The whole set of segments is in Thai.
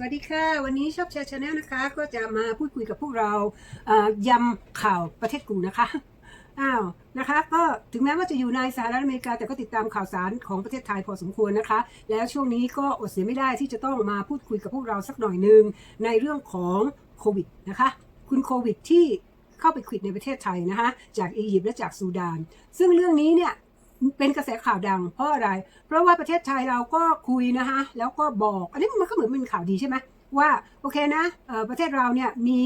สวัสดีค่ะ วันนี้ชอบแชร์ชาแนลนะคะ ก็จะมาพูดคุยกับพวกเรายำข่าวประเทศกูนะคะอ้าวนะคะก็ถึงแม้ว่าจะอยู่ในสหรัฐอเมริกาแต่ก็ติดตามข่าวสารของประเทศไทยพอสมควรนะคะ แล้วช่วงนี้ก็อดเสียไม่ได้ที่จะต้องมาพูดคุยกับพวกเราสักหน่อยหนึ่งในเรื่องของโควิดนะคะ คุณโควิดที่เข้าไปควิดในประเทศไทยนะคะจากอียิปต์และจากซูดาน ซึ่งเรื่องนี้เนี่ย เป็นกระแสข่าวดัง เพราะอะไร เพราะว่าประเทศไทยเราก็คุยนะคะแล้วก็บอก อันนี้มันก็เหมือนเป็นข่าวดีใช่ไหมว่าโอเคนะประเทศเราเนี่ยมี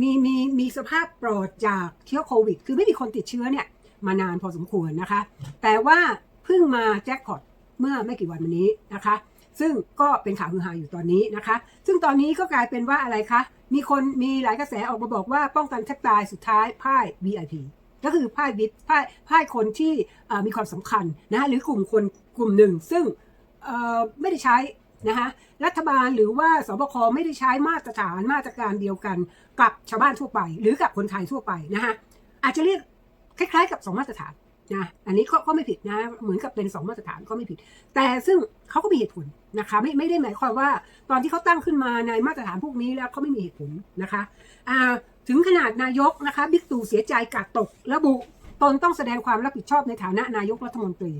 มีมีมีสภาพปลอดจากเชื้อโควิด คือไม่มีคนติดเชื้อเนี่ยมานานพอสมควรนะคะ แต่ว่าเพิ่งมาแจ็คพอตเมื่อไม่กี่วันมานี้นะคะ ซึ่งก็เป็นข่าวฮือฮาอยู่ตอนนี้นะคะ ซึ่งตอนนี้ก็กลายเป็นว่าอะไรคะ มีคนมีหลายกระแสออกมาบอกว่าป้องกันแทบตายสุดท้ายพ่าย VIP ก็คือพ่ายวิปพ่ายพ่ายคนที่มีความสำคัญนะหรือกลุ่มคนกลุ่มหนึ่ง ซึ่งไม่ได้ใช้นะคะรัฐบาลหรือว่าสบคไม่ได้ใช้มาตรฐานมาตรการเดียวกัน กับชาวบ้านทั่วไป หรือกับคนไทยทั่วไปนะคะอาจจะเรียกคล้าย ๆ กับสองมาตรฐานนะอันนี้ก็ก็ไม่ผิดนะ เหมือนกับเป็นสองมาตรฐานก็ไม่ผิด แต่ซึ่งเขาก็มีเหตุผลนะคะไม่ไม่ได้หมายความว่าตอนที่เขาตั้งขึ้นมาในมาตรฐานพวกนี้แล้วเขาไม่มีเหตุผลนะคะอ่า ถึงขนาดนายกนะคะบิ๊กตู่เสียใจกาดตก ระบุตนต้องแสดงความรับผิดชอบในฐานะนายกรัฐมนตรี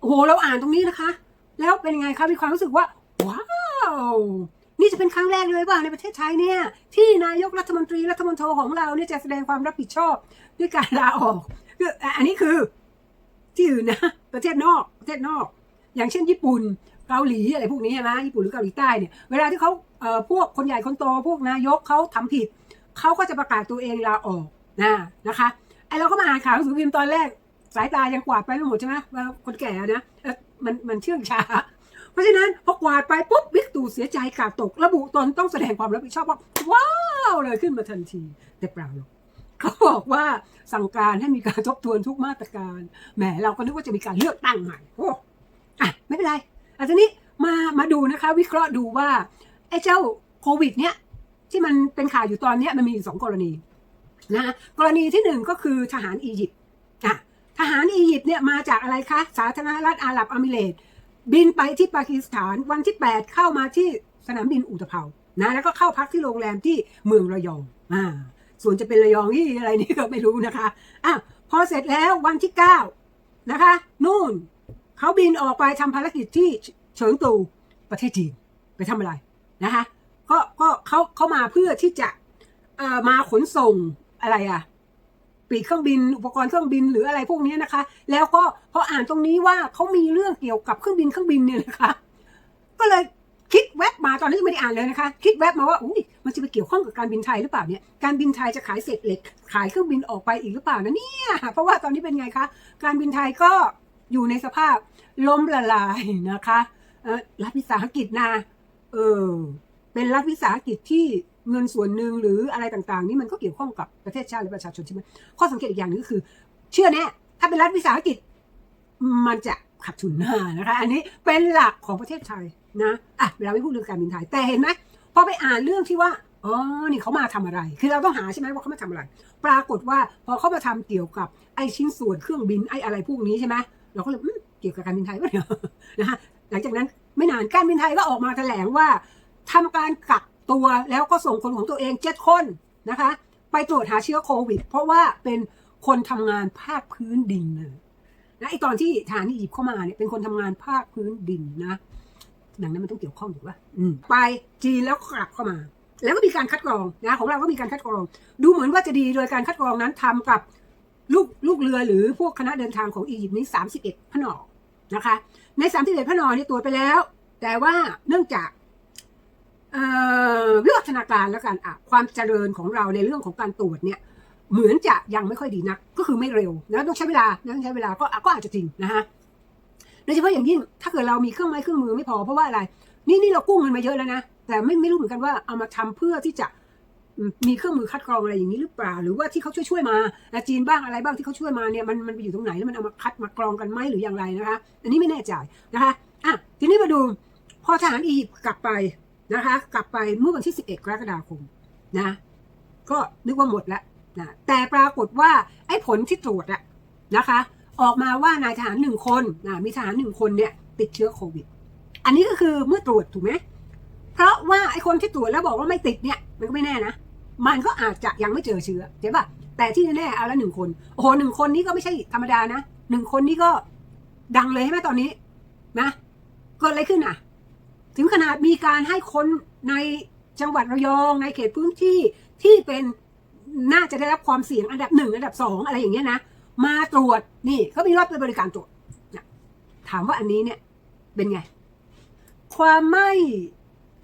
โอ้โหเราอ่านตรงนี้นะคะ แล้วเป็นยังไงคะมีความรู้สึกว่าว้าวนี่จะเป็นครั้งแรกเลยว่าในประเทศไทยเนี่ย ที่นายกรัฐมนตรีรัฐมนตรีของเราเนี่ยจะแสดงความรับผิดชอบด้วยการลาออกคืออะอันนี้คือ ที่อื่นนะ ประเทศนอกประเทศนอก อย่างเช่น ญี่ปุ่นเกาหลีอะไรพวกนี้ใช่ไหมญี่ปุ่นหรือเกาหลีใต้เนี่ยเวลาที่เขาเอ่อพวกคนใหญ่คนโตพวกนายกเขาทำผิด เขาก็จะประกาศตัวเองลาออกนะนะคะไอเราก็มาอ่านข่าวหนังสือพิมพ์ตอนแรกสายตายังกวาดไปไม่หมดใช่ไหมว่าคนแก่นะมันมันเชื่องช้า เพราะฉะนั้นพอกวาดไปปุ๊บบิ๊กตู่เสียใจกาดตก ระบุตนต้องแสดงความรับผิดชอบว่าว้าวเลยขึ้นมาทันที แต่เปล่าหรอกเขาบอกว่าสั่งการให้มีการทบทวนทุกมาตรการแหมเราก็นึกว่าจะมีการเลือกตั้งใหม่โอ้อะไม่เป็นไรอันนี้มามาดูนะคะ วิเคราะห์ดูว่าไอ้เจ้าโควิด เนี่ย ที่มันเป็นข่าวอยู่ตอนนี้มันมีอยู่สองกรณีนะกรณีที่หนึ่งก็คือทหารอียิปต์อะทหารอียิปต์เนี่ยมาจากอะไรคะ สาธารณรัฐอาหรับเอมิเรตส์บินไปที่ปากีสถานวันที่ 8 เข้ามาที่สนามบินอุตภเปานะแล้วก็เข้าพักที่โรงแรมที่เมืองระยองอ่าส่วนจะเป็นระยองที่อะไรนี่ก็ไม่รู้นะคะอะพอเสร็จแล้ววันที่ 9 นะคะ นู่นเขาบินออกไปทำภารกิจที่เฉิงตูประเทศจีนไปทำอะไรนะคะ ก็ก็เขาเขามาเพื่อที่จะเอ่อมาขนส่งอะไรอะปีกเครื่องบินอุปกรณ์เครื่องบินหรืออะไรพวกนี้นะคะ แล้วก็พออ่านตรงนี้ว่าเขามีเรื่องเกี่ยวกับเครื่องบินเครื่องบินเนี่ยนะคะ ก็เลยคิดแวบมาตอนนี้ยังไม่ได้อ่านเลยนะคะ คิดแวบมาว่าอุ้ยมันจะไปเกี่ยวข้องกับการบินไทยหรือเปล่าเนี่ยการบินไทยจะขายเศษเหล็ก ขายเครื่องบินออกไปอีกหรือเปล่านะเนี่ยเพราะว่าตอนนี้เป็นไงคะการบินไทยก็อยู่ในสภาพล้มละลายนะคะรัฐวิสาหกิจนะเออ เป็นรัฐวิสาหกิจที่เงินส่วนหนึ่งหรืออะไรต่างๆ นี่มันก็เกี่ยวข้องกับประเทศชาติและประชาชนใช่ไหมข้อสังเกตอีกอย่างหนึงก็คือ เชื่อแน่ถ้าเป็นรัฐวิสาหกิจ มันจะขาดทุนหน้านะคะ อันนี้เป็นหลักของประเทศไทยนะอะเราไม่พูดเรื่องการบินไทยแต่เห็นไหมพอไปอ่านเรื่องที่ว่าอ๋อนี่เขามาทำอะไร คือเราต้องหาใช่ไหมว่าเขามาทำอะไร ปรากฏว่าพอเขามาทำเกี่ยวกับไอ้ชิ้นส่วนเครื่องบินไอ้อะไรพวกนี้ใช่ไหมเราก็เลยเกี่ยวกับการบินไทยปะเนี่ยนะคะหลังจากนั้นไม่นานการบินไทยก็ออกมาแถลงว่า ทำการกักตัวแล้วก็ส่งคนของตัวเองเจ็ดคนนะคะ ไปตรวจหาเชื้อโควิด เพราะว่าเป็นคนทำงานภาคพื้นดินเลยนะไอตอนที่ทหารอียิปต์เข้ามาเนี่ยเป็นคนทำงานภาคพื้นดินนะดังนั้นมันต้องเกี่ยวข้องถูกป่ะไปจีนแล้วกลับเข้ามา แล้วก็มีการคัดกรองนะของเราก็มีการคัดกรอง ดูเหมือนว่าจะดีโดยการคัดกรองนั้นทำกับลูกลูกเรือหรือพวกคณะเดินทางของอียิปต์นี้ 31พนอนะคะ ใน 31พนอนี่ตรวจไปแล้ว แต่ว่าเนื่องจาก วิวัฒนาการแล้วกันอะความเจริญของเราในเรื่องของการตรวจเนี่ยเหมือนจะยังไม่ค่อยดีนัก ก็คือไม่เร็วนะต้องใช้เวลาต้องใช้เวลาก็อะก็อาจจะจริงนะฮะโดยเฉพาะอย่างยิ่งถ้าเกิดเรามีเครื่องไม้เครื่องมือไม่พอเพราะว่าอะไร นี่นี่เรากู้เงินมาเยอะแล้วนะแต่ไม่ไม่รู้เหมือนกันว่าเอามาทำเพื่อที่จะมีเครื่องมือคัดกรองอะไรอย่างนี้หรือเปล่า หรือว่าที่เขาช่วยช่วยมานะจีนบ้างอะไรบ้างที่เขาช่วยมาเนี่ยมันมันไปอยู่ตรงไหนแล้วมันเอามาคัดมากรองกันไหมหรืออย่างไรนะคะ อันนี้ไม่แน่ใจนะคะอะทีนี้มาดูพอทหารอียิปต์กลับไป นะคะ กลับไปเมื่อวันที่ 11 กรกฎาคมนะ ก็นึกว่าหมดแล้วนะแต่ปรากฏว่าไอ้ผลที่ตรวจอะนะคะ ออกมาว่านายทหารหนึ่งคนนะมีทหารหนึ่งคนเนี่ย ติดเชื้อโควิด อันนี้ก็คือเมื่อตรวจถูกไหมเพราะว่าไอ้คนที่ตรวจแล้วบอกว่าไม่ติดเนี่ย มันก็ไม่แน่นะมันก็อาจจะยังไม่เจอเชื้อเห็นปะแต่ที่แน่ๆเอาละหนึ่งคนโอ้โหหนึ่งคนนี้ก็ไม่ใช่ธรรมดานะหนึ่งคนนี้ก็ดังเลยใช่ไหมตอนนี้นะเกิดอะไรขึ้นอะ ถึงขนาดมีการให้คนในจังหวัดระยองในเขตพื้นที่ที่เป็นน่าจะได้รับความเสี่ยงอันดับหนึ่งอันดับสองอะไรอย่างเงี้ยนะมาตรวจนี่เขามีรถไปบริการตรวจนะถามว่าอันนี้เนี่ยเป็นไง ความไม่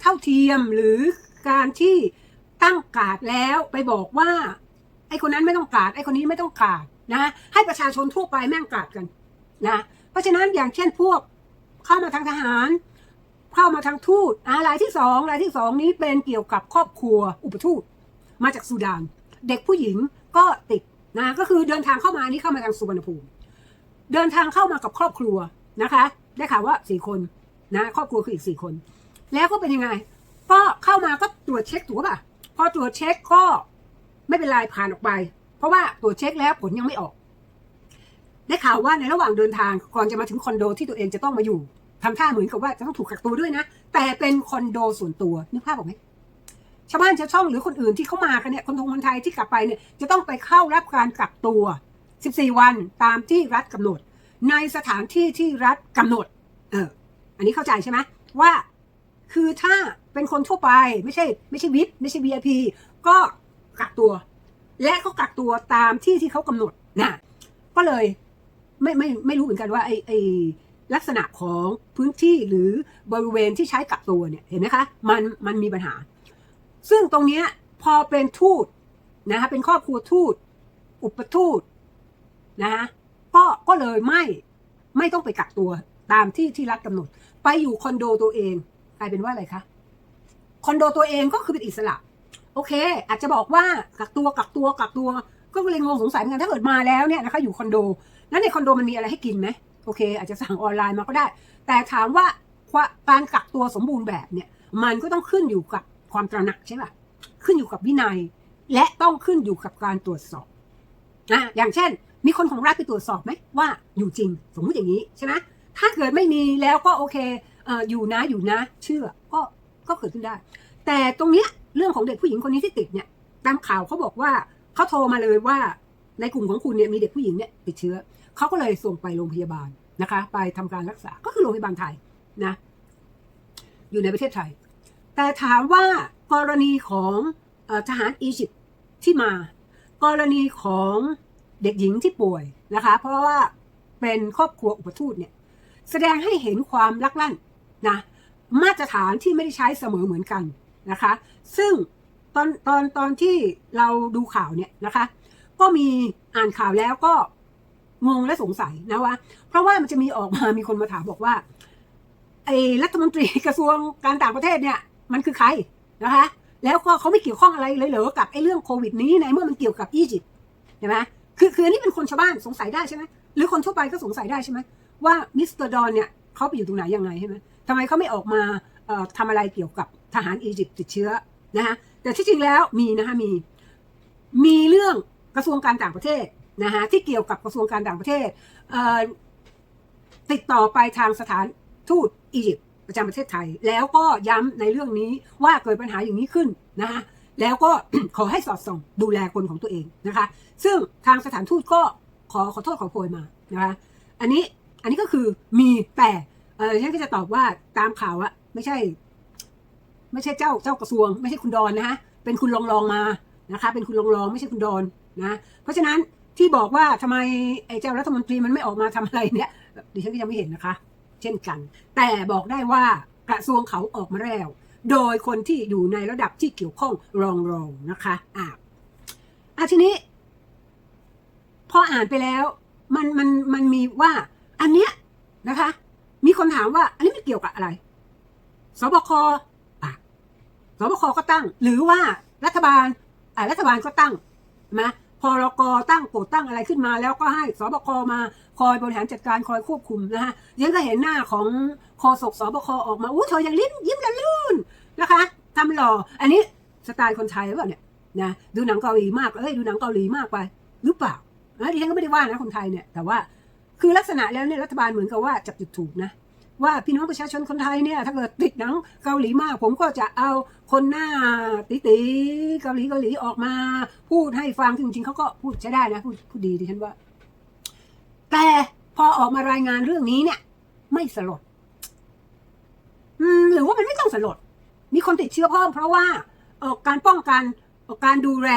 เท่าเทียมหรือการที่ตั้งการ์ดแล้วไปบอกว่า ไอ้คนนั้นไม่ต้องการ์ดไอ้คนนี้ไม่ต้องการ์ดนะ ให้ประชาชนทั่วไปแม่งการ์ดกันนะ เพราะฉะนั้นอย่างเช่นพวกเข้ามาทางทหาร เข้ามาทางทูตอ่ารายที่สองรายที่สองนี้เป็นเกี่ยวกับครอบครัวอุปทูตมาจากสุดาน เด็กผู้หญิงก็ติดนะก็คือเดินทางเข้ามานี่เข้ามาทางสุวรรณภูมิ เดินทางเข้ามากับครอบครัวนะคะ ได้ข่าวว่าสี่คนนะครอบครัวคืออีกสี่คน แล้วก็เป็นยังไง ก็เข้ามาก็ตรวจเช็คถูกป่ะพอตรวจเช็คก็ไม่เป็นไรผ่านออกไป เพราะว่าตรวจเช็คแล้วผลยังไม่ออก ได้ข่าวว่าในระหว่างเดินทางก่อนจะมาถึงคอนโดที่ตัวเองจะต้องมาอยู่ ทำท่าเหมือนกับว่าจะต้องถูกกักตัวด้วยนะ แต่เป็นคอนโดส่วนตัวนึกภาพออกไหมชาวบ้านชาวช่องหรือคนอื่นที่เขามากันเนี่ยคนทงคนไทยที่กลับไปเนี่ยจะต้องไปเข้ารับการกักตัว 14 วันตามที่รัฐกำหนด ในสถานที่ที่รัฐกำหนด เออ อันนี้เข้าใจใช่ไหมว่า คือถ้าเป็นคนทั่วไปไม่ใช่ ไม่ใช่วิปไม่ใช่ VIP ก็กักตัว และเขากักตัวตามที่ที่เขากำหนดนะก็เลยไม่ไม่ไม่รู้เหมือนกันว่าไอไอ ลักษณะของพื้นที่หรือบริเวณที่ใช้กักตัวเนี่ยเห็นไหมคะมันมันมีปัญหา ซึ่งตรงนี้พอเป็นทูตนะคะเป็นครอบครัวทูต อุปทูตนะคะก็ก็เลยไม่ไม่ต้องไปกักตัวตามที่ที่รัฐกำหนด ไปอยู่คอนโดตัวเองกลายเป็นว่าอะไรคะคอนโดตัวเองก็คือเป็นอิสระ โอเค อาจจะบอกว่ากักตัวกักตัวกักตัว ก็เลยงงสงสัยเหมือนกันถ้าเกิดมาแล้วเนี่ยนะคะอยู่คอนโด แล้วในคอนโดมันมีอะไรให้กินไหม โอเค อาจจะสั่งออนไลน์มาก็ได้ แต่ถามว่าการกักตัวสมบูรณ์แบบเนี่ยมันก็ต้องขึ้นอยู่กับความตระหนักใช่ป่ะขึ้นอยู่กับวินัย และต้องขึ้นอยู่กับการตรวจสอบนะอย่างเช่น มีคนของรัฐไปตรวจสอบไหมว่าอยู่จริงสมมุติอย่างนี้ใช่ไหมถ้าเกิดไม่มีแล้วก็โอเคอออยู่นะอยู่นะ เชื่อก็ก็เกิดขึ้นได้ แต่ตรงเนี้ยเรื่องของเด็กผู้หญิงคนนี้ที่ติดเนี่ยตามข่าวเขาบอกว่าเขาโทรมาเลยว่าในกลุ่มของคุณเนี่ยมีเด็กผู้หญิงเนี่ยติดเชื้อ เขาก็เลยส่งไปโรงพยาบาลนะคะ ไปทำการรักษาก็คือโรงพยาบาลไทยนะ อยู่ในประเทศไทย แต่ถามว่ากรณีของอทหารอียิปต์ที่มา กรณีของเด็กหญิงที่ป่วยนะคะ เพราะว่าเป็นครอบครัวอุปทูตเนี่ย แสดงให้เห็นความลักลั่นนะมาตรฐานที่ไม่ได้ใช้เสมอเหมือนกันนะคะ ซึ่งตอนตอนตอนที่เราดูข่าวเนี่ยนะคะ ก็มีอ่านข่าวแล้วก็ งงและสงสัยนะว่า เพราะว่ามันจะมีออกมามีคนมาถามบอกว่าไอ้รัฐมนตรีกระทรวงการต่างประเทศเนี่ย มันคือใครนะคะ แล้วก็เขาไม่เกี่ยวข้องอะไรเลยเหรอกับไอ้เรื่องโควิดนี้ในเมื่อมันเกี่ยวกับอียิปต์ใช่ไหมคือคืออันนี้เป็นคนชาวบ้านสงสัยได้ใช่ไหมหรือคนทั่วไปก็สงสัยได้ใช่ไหมว่ามิสเตอร์ดอนเนี่ยเขาไปอยู่ตรงไหนยังไงใช่ไหมทำไมเขาไม่ออกมาเอ่อทำอะไรเกี่ยวกับทหารอียิปต์ติดเชื้อนะคะแต่ที่จริงแล้วมีนะคะมีมีเรื่องกระทรวงการต่างประเทศ นะคะที่เกี่ยวกับกระทรวงการต่างประเทศเติดต่อไปทางสถานทูตอียิปต์ประจำประเทศไทย แล้วก็ย้ำในเรื่องนี้ว่าเกิดปัญหาอย่างนี้ขึ้นนะคะแล้วก็ขอให้สอดส่องดูแลคนของตัวเองนะคะ ซึ่งทางสถานทูตก็ขอขอโทษขอโพยมานะคะอันนี้อันนี้ก็คือมีแต่เออฉันก็จะตอบว่าตามข่าวอะไม่ใช่ ไม่ใช่เจ้าเจ้ากระทรวง ไม่ใช่คุณดอนนะฮะเป็นคุณรองรองมานะคะ เป็นคุณรองรองไม่ใช่คุณดอนนะ เพราะฉะนั้น ที่บอกว่าทำไมไอ้เจ้ารัฐมนตรีมันไม่ออกมาทำอะไรเนี่ยดิฉันก็ยังไม่เห็นนะคะ เช่นกัน แต่บอกได้ว่ากระทรวงเขาออกมาแล้ว โดยคนที่อยู่ในระดับที่เกี่ยวข้องรองรองนะคะอ่าอะทีนี้ พออ่านไปแล้ว มันมันมันมีว่า อันเนี้ยนะคะ มีคนถามว่า อันนี้ไม่เกี่ยวกับอะไรสบคอะสบคก็ตั้ง หรือว่ารัฐบาลอ่ารัฐบาลก็ตั้งใช่ ไหมพรกตั้งกฎตั้งอะไรขึ้นมา แล้วก็ให้สบคมาคอยบริหารจัดการคอยควบคุมนะฮะยังก็เห็นหน้าของโฆษกสบคออกมาอู้เธอยังลิ้นยิ้มละลื่นนะคะทำหล่ออันนี้สไตล์คนไทยหรือเปล่าเนี่ยนะดูหนังเกาหลีมากเอ้ยดูหนังเกาหลีมากไป หรือเปล่านะดิฉันก็ไม่ได้ว่านะคนไทยเนี่ยแต่ว่าคือลักษณะแล้วเนี่ยรัฐบาลเหมือนกับว่าจับจุดถูกนะ ว่าพี่น้องประชาชนคนไทยเนี่ยถ้าเกิดติดหนังเกาหลีมาก ผมก็จะเอาคนหน้าตีตีเกาหลีเกาหลีออกมา พูดให้ฟังจริงๆเขาก็พูดใช้ได้นะพูดพูดดีดิฉันว่า แต่พอออกมารายงานเรื่องนี้เนี่ย ไม่สลดหรือว่ามันไม่ต้องสลด มีคนติดเชื้อเพิ่มเพราะว่าออการป้องกันเอ่อการดูแล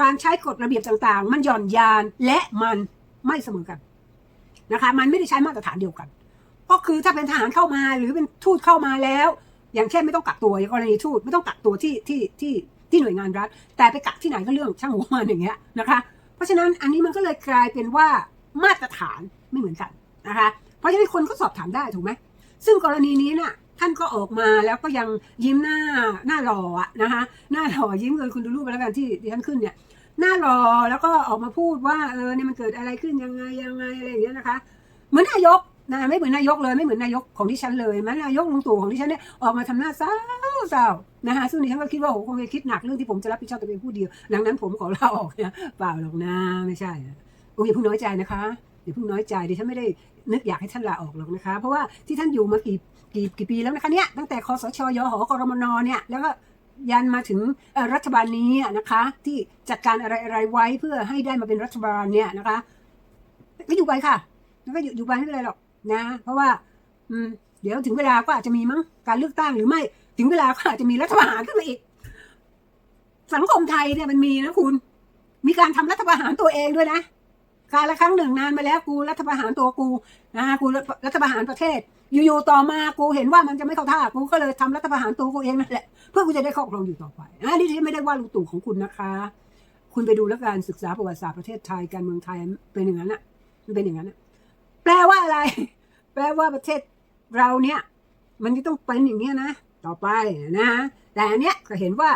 การใช้กฎระเบียบต่างๆ มันหย่อนยานและมันไม่เสมอกันนะคะ มันไม่ได้ใช้มาตรฐานเดียวกัน ก็คือถ้าเป็นทหารเข้ามาหรือเป็นทูตเข้ามาแล้ว อย่างเช่นไม่ต้องกักตัวอย่างกรณีทูตไม่ต้องกักตัวที่ที่ที่ที่หน่วยงานรัฐ แต่ไปกักที่ไหนก็เรื่องช่างหัวมันอย่างเงี้ยนะคะ เพราะฉะนั้นอันนี้มันก็เลยกลายเป็นว่ามาตรฐานไม่เหมือนกันนะคะ เพราะฉะนั้นคนก็สอบถามได้ถูกไหมซึ่งกรณีนี้น่ะท่านก็ออกมาแล้วก็ยังยิ้มหน้าหน้าหล่ออะนะคะหน้าหล่อยิ้มเลยคุณดูรูปไปแล้วกันที่ดิฉันขึ้นเนี่ยหน้าหล่อแล้วก็ออกมาพูดว่าเออเนี่ยมันเกิดอะไรขึ้นยังไงยังไงอะไรอย่างเงี้ยนะคะ เหมือนนายก นะไม่เหมือนนายกเลยไม่เหมือนนายกของดิฉันเลยแม้นายกลุงตู่ของดิฉันเนี่ยออกมาทำหน้าเศร้าเศร้านะคะซึ่งดิฉันก็คิดว่าโอ้คงจะคิดหนักเรื่องที่ผมจะรับผิดชอบแต่เพียงผู้เดียวดังนั้นผมขอลาออกเนี่ยเปล่าหรอกนะไม่ใช่โอ้ยอย่าเพิ่งน้อยใจนะคะอย่าเพิ่งน้อยใจดิฉันไม่ได้นึกอยากให้ท่านลาออกหรอกนะคะ เพราะว่าที่ท่านอยู่มากี่กี่กี่ปีแล้วนะคะเนี่ยตั้งแต่คอสชยหกรมนเนี่ยแล้วก็ยันมาถึงรัฐบาลนี้นะคะ ที่จัดการอะไรอะไรไว้เพื่อให้ได้มาเป็นรัฐบาลเนี่ยนะคะก็อยู่ไปค่ะแล้วก็อยู่อยู่ไปไม่เป็นไรหรอก นะ เพราะว่า อืม เดี๋ยวถึงเวลาก็อาจจะมีมั้งการเลือกตั้งหรือไม่ ถึงเวลาก็อาจจะมีรัฐประหารขึ้นมาอีก สังคมไทยเนี่ยมันมีนะคุณ มีการทำรัฐประหารตัวเองด้วยนะการละครั้งหนึ่งนานมาแล้วกูรัฐประหารตัวกูนะกูรัฐประหารประเทศ อยู่ๆต่อมากูเห็นว่ามันจะไม่เข้าท่ากูก็เลยทำรัฐประหารตัวกูเองนั่นแหละเพื่อกูจะได้ครอบครองอยู่ต่อไปอันนี้ที่ไม่ได้ว่าลุงตู่ของคุณนะคะ คุณไปดูแล้วการศึกษาประวัติศาสตร์ประเทศไทยการเมืองไทยเป็นอย่างนั้นอะมันเป็นอย่างนั้นอะ ลว่าอะไร แปลว่าประเทศเราเนี่ย มันจะต้องเป็นอย่างเนี้ยนะ ต่อไปนะแต่อันเนี้ยก็เห็นว่า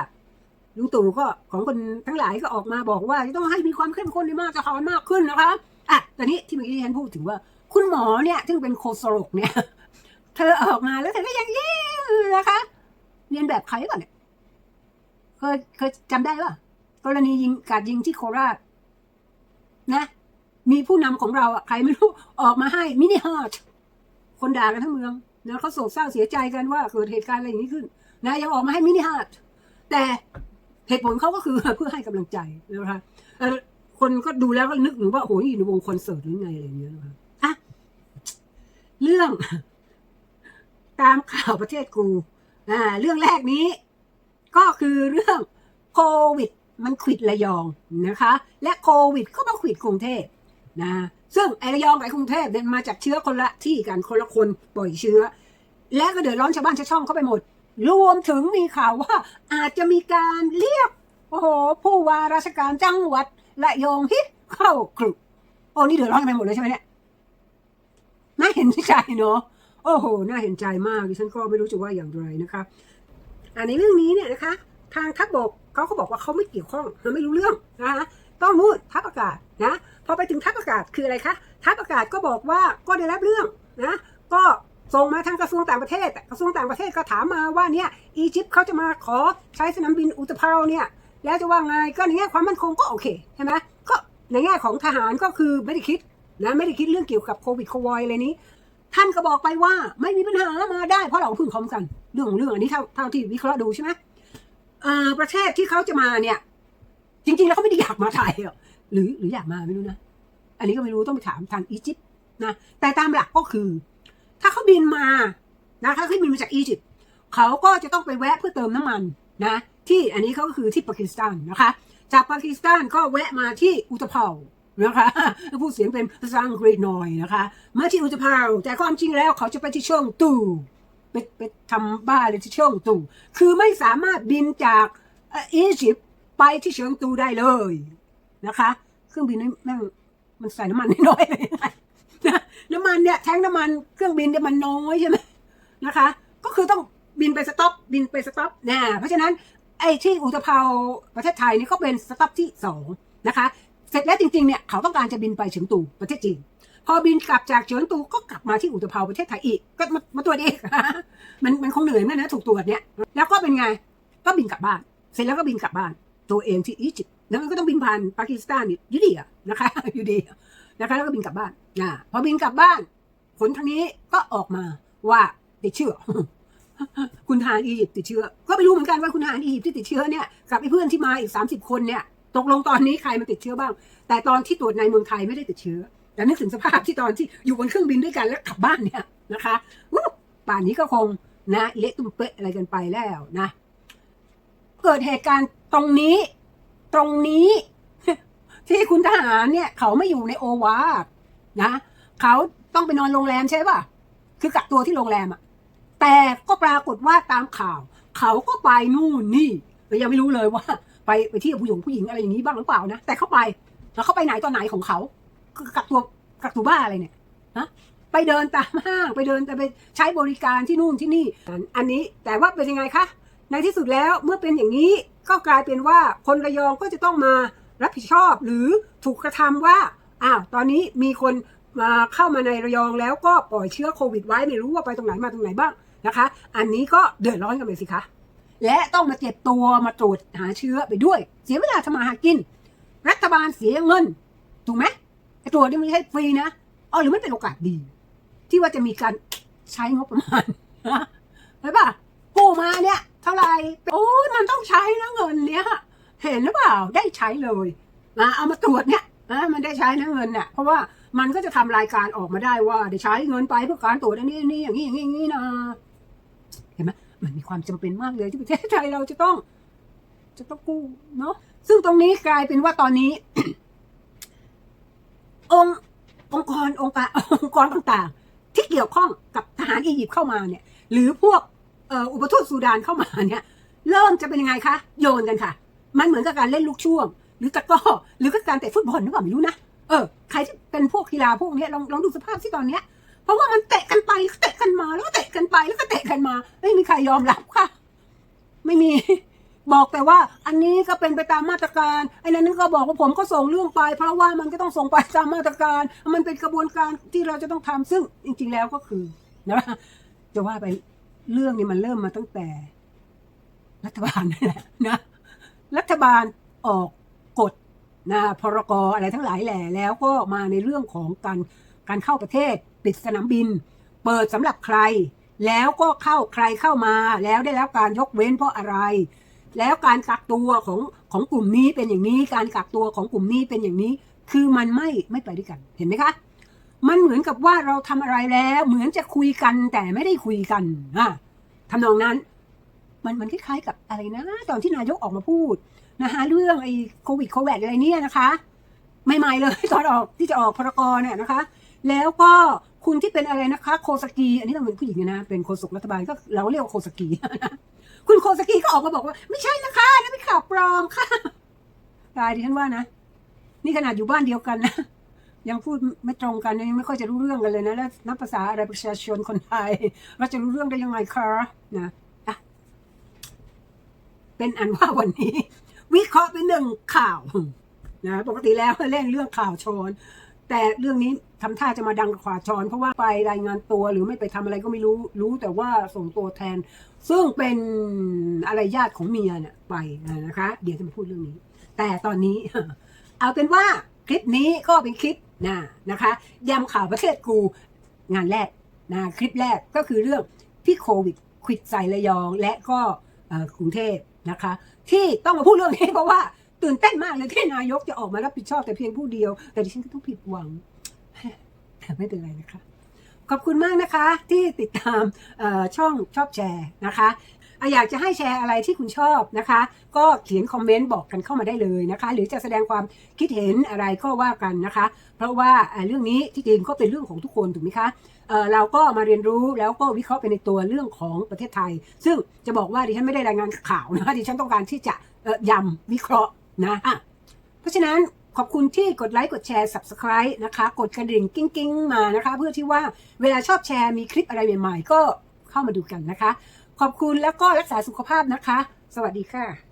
ลุงตู่ก็ของคนทั้งหลายก็ออกมาบอกว่าจะต้องให้มีความเข้มข้นในมาตรฐานมากขึ้นนะคะอะตอนนี้ที่เมื่อกี้ที่ฉันพูดถึงว่า คุณหมอเนี่ย ซึ่งเป็นโคสโลกเนี่ย เธอออกมาแล้วเธอก็ยังยิ้มนะคะเรียนแบบใครก่อนเนี่ยเคยเคยจำได้ป่ะกรณียิงการยิงที่โคราชนะ มีผู้นำของเราอะใครไม่รู้ออกมาให้มินิฮาร์ทคนด่ากันทั้งเมืองนะเขาโศกเศร้าเสียใจกันว่าเกิดเหตุการณ์อะไรอย่างนี้ขึ้นนะยังออกมาให้มินิฮาร์ทแต่เหตุผลเขาก็คือเพื่อให้กำลังใจนะคะคนก็ดูแล้วก็นึกถึงว่าโอ้โหนี่อยู่ในวงคอนเสิร์ตหรือไงอะไรอย่างเงี้ยนะคะอะเรื่อง ตามข่าวประเทศกูอ่า เรื่องแรกนี้ ก็คือเรื่องโควิด มันขิดระยองนะคะ และโควิดก็มาขิดกรุงเทพ นะ ซึ่งไอระยองกับไอกรุงเทพเนี่ยมาจากเชื้อคนละที่กันคนละคนปล่อยเชื้อ และก็เดือดร้อนชาวบ้านชาวช่องเข้าไปหมด รวมถึงมีข่าวว่าอาจจะมีการเรียกโอ้โหผู้ว่าราชการจังหวัดระยองฮิเข้ากลุ่มโอ้นี่เดือดร้อนกันไปหมดเลยใช่ไหมเนี่ยน่าเห็นใจเนาะโอ้โหน่าเห็นใจมากดิฉันก็ไม่รู้จะว่าอย่างไรนะคะอันในเรื่องนี้เนี่ยนะคะ ทางทัพบกเขาก็บอกว่าเขาไม่เกี่ยวข้องเขาไม่รู้เรื่องนะคะ ต้องนู่นทัพอากาศนะพอไปถึงทัพอากาศคืออะไรคะทัพอากาศก็บอกว่าก็ได้รับเรื่องนะก็ส่งมาทางกระทรวงต่างประเทศกระทรวงต่างประเทศก็ถามมาว่าเนี่ยอียิปต์เขาจะมาขอใช้สนามบินอุตภาวเนี่ยแล้วจะว่าไงก็ในแง่ความมั่นคงก็โอเคใช่ไหมก็ในแง่ของทหารก็คือไม่ได้คิดนะไม่ได้คิดเรื่องเกี่ยวกับโควิดโควอยอะไรนี้ ท่านก็บอกไปว่าไม่มีปัญหามาได้เพราะเราพึ่งพร้อมกันเรื่องของเรื่องอันนี้เท่าเท่าที่วิเคราะห์ดูใช่ไหมประเทศที่เขาจะมาเนี่ย จริง ๆ แล้วเขาไม่ได้อยากมาไทยหรอกหรือหรืออยากมาไม่รู้นะ อันนี้ก็ไม่รู้ต้องไปถามทางอียิปต์นะแต่ตามหลักก็คือ ถ้าเขาบินมานะถ้าเขาบินมาจากอียิปต์เขาก็จะต้องไปแวะเพื่อเติมน้ำมันนะที่อันนี้เขาก็คือที่ปากีสถานนะคะ จากปากีสถานก็แวะมาที่อุตภาวนะคะพูดเสียงเป็นภาษาอังกฤษหน่อยนะคะ มาที่อุตภาวแต่ความจริงแล้วเขาจะไปที่ช่องตู่ไปไปทำบ้าเลยที่ช่องตู่คือไม่สามารถบินจากอียิปต์ ไปที่เชิงตูได้เลยนะคะ เครื่องบินนี่แม่งมันใส่น้ำมันน้อยเลยนะน้ำมันเนี่ยแทงน้ำมันเครื่องบินเนี่ยมันน้อยใช่ไหมนะคะ ก็คือต้องบินไปสต็อปบินไปสต็อปนะเพราะฉะนั้นไอ้ที่อุตภาวประเทศไทยนี่ก็เป็นสต็อปที่สองนะคะเสร็จแล้วจริงๆเนี่ยเขาต้องการจะบินไปเฉิงตูประเทศจีนพอบินกลับจากเฉิงตูก็กลับมาที่อุตภาวประเทศไทยอีกก็มามาตรวจอีกมันมันคงเหนื่อยมากนะถูกตรวจเนี่ยแล้วก็เป็นไงก็บินกลับบ้าน เสร็จแล้วก็บินกลับบ้าน ตัวเองที่อียิปต์แล้วมันก็ต้องบินผ่านปากีสถานอยู่ดีอะนะคะอยู่ดีนะคะแล้วก็บินกลับบ้านนะพอบินกลับบ้าน ผลทางนี้ก็ออกมาว่าติดเชื้อคุณทหารอียิปต์ติดเชื้อ ก็ไม่รู้เหมือนกันว่าคุณทหารอียิปต์ที่ติดเชื้อเนี่ยกับไอ้เพื่อนที่มาอีก 30 คนเนี่ยตกลงตอนนี้ใครมาติดเชื้อบ้าง แต่ตอนที่ตรวจในเมืองไทยไม่ได้ติดเชื้อ แต่นึกถึงสภาพที่ตอนที่อยู่บนเครื่องบินด้วยกันแล้วกลับบ้านเนี่ยนะคะอู้ป่านนี้ก็คงนะเละตุ้มเป๊ะอะไรกันไปแล้วนะ เกิดเหตุการณ์ตรงนี้ ตรงนี้ ที่คุณทหารเนี่ย เขาไม่อยู่ในโอวาทนะ เขาต้องไปนอนโรงแรมใช่ป่ะ คือกักตัวที่โรงแรมอะแต่ก็ปรากฏว่าตามข่าว เขาก็ไปนู่นนี่แต่ยังไม่รู้เลยว่า ไปไปที่ผู้หญิงผู้หญิงอะไรอย่างนี้บ้างหรือเปล่านะแต่เขาไปแล้วเขาไปไหนตอนไหนของเขาคือกักตัวกักตัวบ้าอะไรเนี่ยนะไปเดินตามห้างไปเดินแต่ไปใช้บริการที่นู่นที่นี่ อันนี้แต่ว่าเป็นยังไงคะ ในที่สุดแล้วเมื่อเป็นอย่างนี้ก็กลายเป็นว่าคนระยองก็จะต้องมารับผิดชอบหรือถูกกระทำว่าอ้าวตอนนี้มีคนมาเข้ามาในระยองแล้วก็ปล่อยเชื้อโควิดไว้ไม่รู้ว่าไปตรงไหนมาตรงไหนบ้างนะคะ อันนี้ก็เดือดร้อนกันไปสิคะและต้องมาเจ็บตัวมาตรวจหาเชื้อไปด้วย เสียเวลาทำมาหากิน รัฐบาลเสียเงิน ถูกไหมตรวจนี่ไม่ใช่ฟรีนะอ๋อหรือมันเป็นโอกาสดี ที่ว่าจะมีการใช้งบประมาณนะใช่ปะกู้มาเนี่ย เท่าไหร่โอ้ยมันต้องใช้นะเงินเนี้ยเห็นหรือเปล่าได้ใช้เลยนะเอามาตรวจเนี่ยนะมันได้ใช้นะเงินเนี่ยเพราะว่ามันก็จะทำรายการออกมาได้ว่าได้ใช้เงินไปเพื่อการตรวจอันนี้นนี้อย่างนี้อย่างนี้อย่างนี้นะเห็นไหมมันมีความจำเป็นมากเลยที่ประเทศไทยเราจะต้อง จะต้องกู้เนาะซึ่งตรงนี้กลายเป็นว่าตอนนี้ องค์องค์กรองค์การองค์กรต่างๆ ที่เกี่ยวข้องกับทหารอียิปต์เข้ามาเนี่ย หรือพวก อุปทูตซูดานเข้ามาเนี่ยเริ่มจะเป็นยังไงคะ โยนกันค่ะ มันเหมือนกับการเล่นลูกช่วง หรือตะก้อหรือก็การเตะฟุตบอลหรือเปล่าไม่รู้นะเออใครที่เป็นพวกกีฬาพวกนี้ลองลองดูสภาพที่ตอนเนี้ยเพราะว่ามันเตะกันไปเตะกันมาแล้วก็เตะกันไปแล้วก็เตะกันมา ไม่มีใครยอมรับค่ะ ไม่มีบอกแต่ว่าอันนี้ก็เป็นไปตามมาตรการไอ้นั้นก็บอกว่าผมก็ส่งเรื่องไป เพราะว่ามันก็ต้องส่งไปตามมาตรการ มันเป็นกระบวนการที่เราจะต้องทำซึ่งจริง ๆ แล้วก็คือนะจะว่าไป เรื่องนี้มันเริ่มมาตั้งแต่ รัฐบาลนั่นแหละนะ รัฐบาลออกกฎนะพรกอะไรทั้งหลายแหล่แล้วก็มาในเรื่องของการการเข้าประเทศปิดสนามบิน เปิดสำหรับใคร แล้วก็เข้าใครเข้ามา แล้วได้รับการยกเว้นเพราะอะไร แล้วการกักตัวของของกลุ่มนี้เป็นอย่างนี้ การกักตัวของกลุ่มนี้เป็นอย่างนี้ คือมันไม่ไม่ไปด้วยกันเห็นไหมคะ มันเหมือนกับว่าเราทำอะไรแล้ว เหมือนจะคุยกันแต่ไม่ได้คุยกันอะทำนองนั้น มันมันคล้ายๆกับอะไรนะ ตอนที่นายกออกมาพูดนะคะเรื่องไอ้โควิดโควิดอะไรเนี่ยนะคะใหม่ๆเลยตอนออกที่จะออกพรกรเนี่ยนะคะ แล้วก็คุณที่เป็นอะไรนะคะ โคสกี อันนี้ต้องเป็นผู้หญิงนะเป็นโฆษกรัฐบาลก็เราเรียกว่าโคสกีนะคุณโคสกีก็ออกมาบอกว่า ไม่ใช่นะคะนั่นเป็นข่าวปลอมค่ะตายดิฉันว่านะ นี่ขนาดอยู่บ้านเดียวกันนะ ยังพูดไม่ตรงกันยังไม่ค่อยจะรู้เรื่องกันเลยนะ แล้วนับภาษาอะไรประชาชนคนไทย เราจะรู้เรื่องได้ยังไงคะนะอะเป็นอันว่าวันนี้ วิเคราะห์เป็นหนึ่งข่าวนะปกติแล้วเล่นเรื่องข่าวชนแต่เรื่องนี้ทำท่าจะมาดังกว่าชอนเพราะว่าไปรายงานตัวหรือไม่ไปทำอะไรก็ไม่รู้รู้แต่ว่าส่งตัวแทน ซึ่งเป็นอะไรญาติของเมียเนี่ยไปนะคะ เดี๋ยวจะมาพูดเรื่องนี้ แต่ตอนนี้ เอาเป็นว่า คลิปนี้ก็เป็นคลิปนะนะคะยำข่าวประเทศกูงานแรกนะคลิปแรกก็คือเรื่องที่โควิดควิดใส่ระยองและก็กรุงเทพนะคะ ที่ต้องมาพูดเรื่องนี้เพราะว่าตื่นเต้นมากเลยที่นายกจะออกมารับผิดชอบแต่เพียงผู้เดียว แต่ดิฉันก็ต้องผิดหวังแต่ไม่เป็นไรนะคะ ขอบคุณมากนะคะที่ติดตามช่องชอบแชร์นะคะ ออยากจะให้แชร์อะไรที่คุณชอบนะคะ ก็เขียนคอมเมนต์บอกกันเข้ามาได้เลยนะคะ หรือจะแสดงความคิดเห็นอะไรก็ว่ากันนะคะ เพราะว่าเรื่องนี้ที่จริงก็เป็นเรื่องของทุกคนถูกไหมคะเเราก็มาเรียนรู้แล้วก็วิเคราะห์ไปในตัวเรื่องของประเทศไทย ซึ่งจะบอกว่าดิฉันไม่ได้รายงานข่าวนะคะดิฉันต้องการที่จะเอ่อยำวิเคราะห์นะะเพราะฉะนั้นขอบคุณที่กดไลค์กดแชร์ subscribe นะคะ กดกระดิ่งกิ้งกิ้งๆมานะคะ เพื่อที่ว่าเวลาชอบแชร์มีคลิปอะไรใหม่ๆ ก็เข้ามาดูกันนะคะ ขอบคุณแล้วก็รักษาสุขภาพนะคะ สวัสดีค่ะ